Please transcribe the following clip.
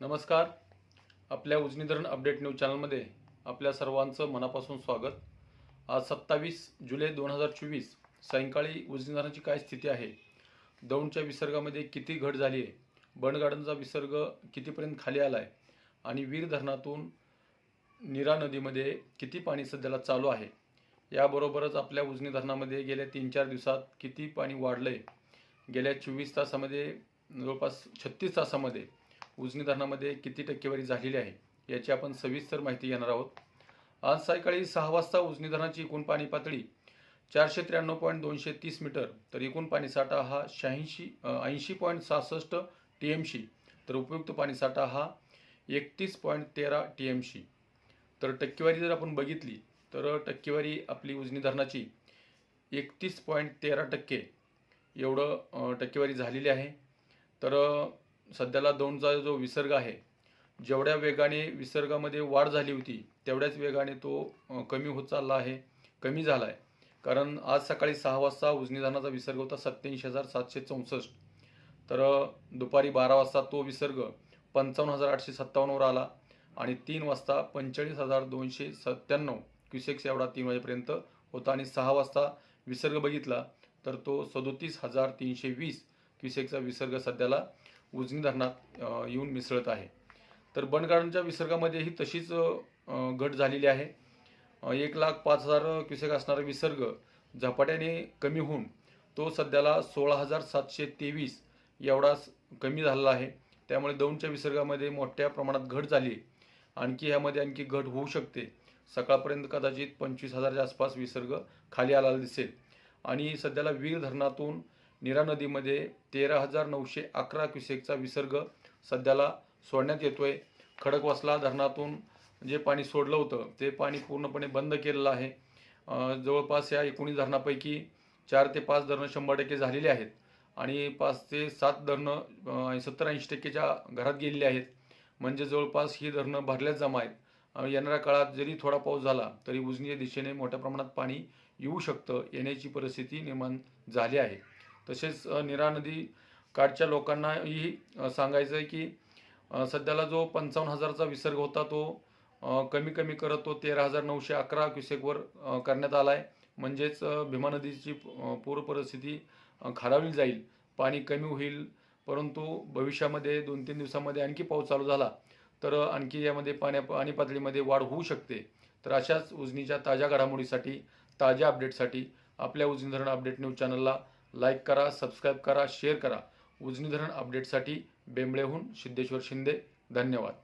नमस्कार. आपल्या उजनी धरण अपडेट न्यूज चॅनलमध्ये आपल्या सर्वांचं मनापासून स्वागत. आज सत्तावीस जुलै दोन हजार चोवीस सायंकाळी उजनी धरणाची काय स्थिती आहे? दौंडच्या विसर्गामध्ये किती घट झाली आहे? बंडगार्डनचा विसर्ग कितीपर्यंत खाली आला आहे आणि वीर धरणातून नीरा नदीमध्ये किती पाणी सध्याला चालू आहे? याबरोबरच आपल्या उजनी धरणामध्ये गेल्या तीन चार दिवसात किती पाणी वाढलं आहे गेल्या चोवीस तासामध्ये जवळपास छत्तीस तासामध्ये उजनी धरणामध्ये किती टक्केवारी झालेली आहे याची आपण सविस्तर माहिती घेणार आहोत. आज सायंकाळी सहा वाजता उजनी धरणाची एकूण पाणी पातळी चारशे त्र्याण्णव पॉईंट दोनशे तीस मीटर तर एकूण पाणीसाठा हा शहाऐंशी ऐंशी पॉईंट सहासष्ट टी एम सी तर उपयुक्त पाणीसाठा हा एकतीस पॉईंट तेरा टी एम सी तर टक्केवारी जर आपण बघितली तर टक्केवारी आपली उजनी धरणाची एकतीस पॉईंट तेरा टक्के एवढं टक्केवारी झालेली आहे. तर सध्याला दोनचा जो विसर्ग आहे जेवढ्या वेगाने विसर्गामध्ये वाढ झाली होती तेवढ्याच वेगाने तो कमी होत चालला आहे कमी झाला आहे कारण आज सकाळी सहा वाजता उजनी धरणाचा विसर्ग होता सत्याऐंशी हजार सातशे चौसष्ट. तर दुपारी बारा वाजता तो विसर्ग पंचावन्न हजार आठशे सत्तावन्नवर आला आणि तीन वाजता पंचेचाळीस हजार दोनशे सत्त्याण्णव क्युसेक्स एवढा तीन वाजेपर्यंत होता आणि सहा वाजता विसर्ग बघितला तर तो सदोतीस हजार तीनशे वीस क्युसेकचा विसर्ग सध्याला उजनी धरणात येऊन मिसळत आहे. तर बंडगार्डनच्या विसर्गामध्येही तशीच घट झालेली आहे. एक लाख पाच हजार क्युसेक असणारा विसर्ग झपाट्याने कमी होऊन तो सध्याला सोळा हजार सातशे तेवीस एवढा स- कमी झालेला आहे. त्यामुळे दौंडच्या विसर्गामध्ये मोठ्या प्रमाणात घट झाली आणखी ह्यामध्ये आणखी घट होऊ शकते. सकाळपर्यंत कदाचित पंचवीस हजारच्या आसपास विसर्ग खाली आलेला दिसेल. आणि सध्याला वीर धरणातून नीरा नदीमध्ये तेरा हजार नऊशे अकरा क्युसेकचा विसर्ग सध्याला सोडण्यात येतोय. खडकवासला धरणातून जे पाणी सोडलं होतं ते पाणी पूर्णपणे बंद केलेलं आहे. जवळपास या एकोणीस धरणापैकी चार ते पाच धरणं शंभर टक्के झालेली आहेत आणि पाच ते सात धरणं सत्तर ऐंशी टक्केच्या घरात गेलेली आहेत. म्हणजे जवळपास ही धरणं भरल्याच जमा आहेत. येणाऱ्या काळात जरी थोडा पाऊस झाला तरी उजनीच्या दिशेने मोठ्या प्रमाणात पाणी येऊ शकतं येण्याची परिस्थिती निर्माण झाली आहे. तसेच निरा नदी काठच्या लोकांनाही सांगायचं आहे की सध्याला जो पंचावन्न हजारचा विसर्ग होता तो कमी कमी करत तो तेरा हजार नऊशे अकरा क्युसेकवर करण्यात आला आहे म्हणजेच भीमा नदीची पूर परिस्थिती अ, खालावली जाईल. पाणी कमी होईल परंतु भविष्यामध्ये दोन तीन दिवसामध्ये आणखी पाऊस चालू झाला तर आणखी यामध्ये पाण्या पाणी पातळीमध्ये वाढ होऊ शकते. तर अशाच उजनीच्या ताज्या घडामोडीसाठी ताज्या अपडेटसाठी आपल्या उजनी धरण अपडेट न्यूज चॅनलला लाईक करा सबस्क्राईब करा शेअर करा. उजनी धरण अपडेटसाठी बेंबळेहून सिद्धेश्वर शिंदे. धन्यवाद.